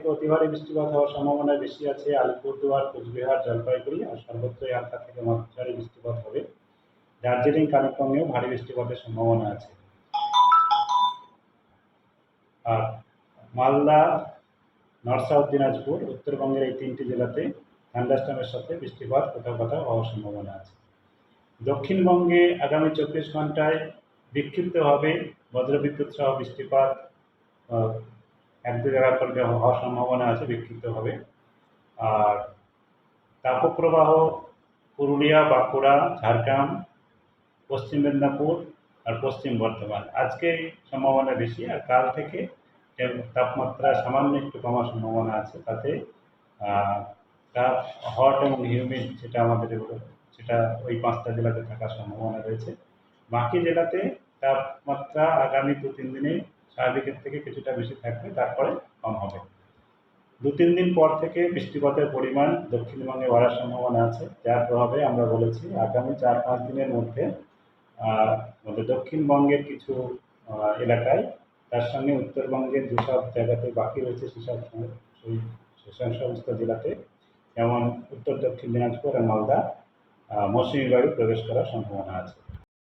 থেকে অতি ভারী বৃষ্টিপাত হওয়ার সম্ভাবনা বেশি আছে আলিপুরদুয়ার, কোচবিহার, জলপাইগুড়ি আর সর্বত্রই হালকা থেকে মাঝারি বৃষ্টিপাত হবে। দার্জিলিং, কালিম্পংয়েও ভারী বৃষ্টিপাতের সম্ভাবনা আছে। আর মালদা, নর্থ সাউথ দিনাজপুর, উত্তরবঙ্গের এই তিনটি জেলাতে থান্ডারস্টর্মের সাথে বৃষ্টিপাত কোথাও কোথাও হওয়ার সম্ভাবনা আছে। দক্ষিণবঙ্গে আগামী চব্বিশ ঘন্টায় বিক্ষিপ্তভাবে বজ্রবিদ্যুৎ সহ বৃষ্টিপাত। দু জায়গা করলে হওয়ার সম্ভাবনা আছে বিক্ষিপ্তভাবে। আর তাপপ্রবাহ পুরুলিয়া, বাঁকুড়া, ঝাড়গ্রাম, পশ্চিম মেদিনীপুর আর পশ্চিম বর্ধমান। আজকে সম্ভাবনা বেশি আর কাল থেকে তাপমাত্রা সামান্য একটু কমার সম্ভাবনা আছে তাতে তাপ, হট এবং হিউমিড যেটা আমাদের সেটা ওই পাঁচটা জেলাতে থাকার সম্ভাবনা রয়েছে। বাকি জেলাতে তাপমাত্রা আগামী দু তিন দিনে স্বাভাবিকের থেকে কিছুটা বেশি থাকবে, তারপরে কম হবে। দু তিন দিন পর থেকে বৃষ্টিপাতের পরিমাণ দক্ষিণবঙ্গে বাড়ার সম্ভাবনা আছে। যার প্রভাবে আমরা বলেছি, আগামী চার পাঁচ দিনের মধ্যে আমাদের দক্ষিণবঙ্গের কিছু এলাকায়, তার সঙ্গে উত্তরবঙ্গের যেসব জায়গাতে বাকি রয়েছে সেসব সেই সমস্ত জেলাতে, যেমন উত্তর দক্ষিণ দিনাজপুর আর মালদা মৌসুমি বায়ু প্রবেশ করার সম্ভাবনা আছে।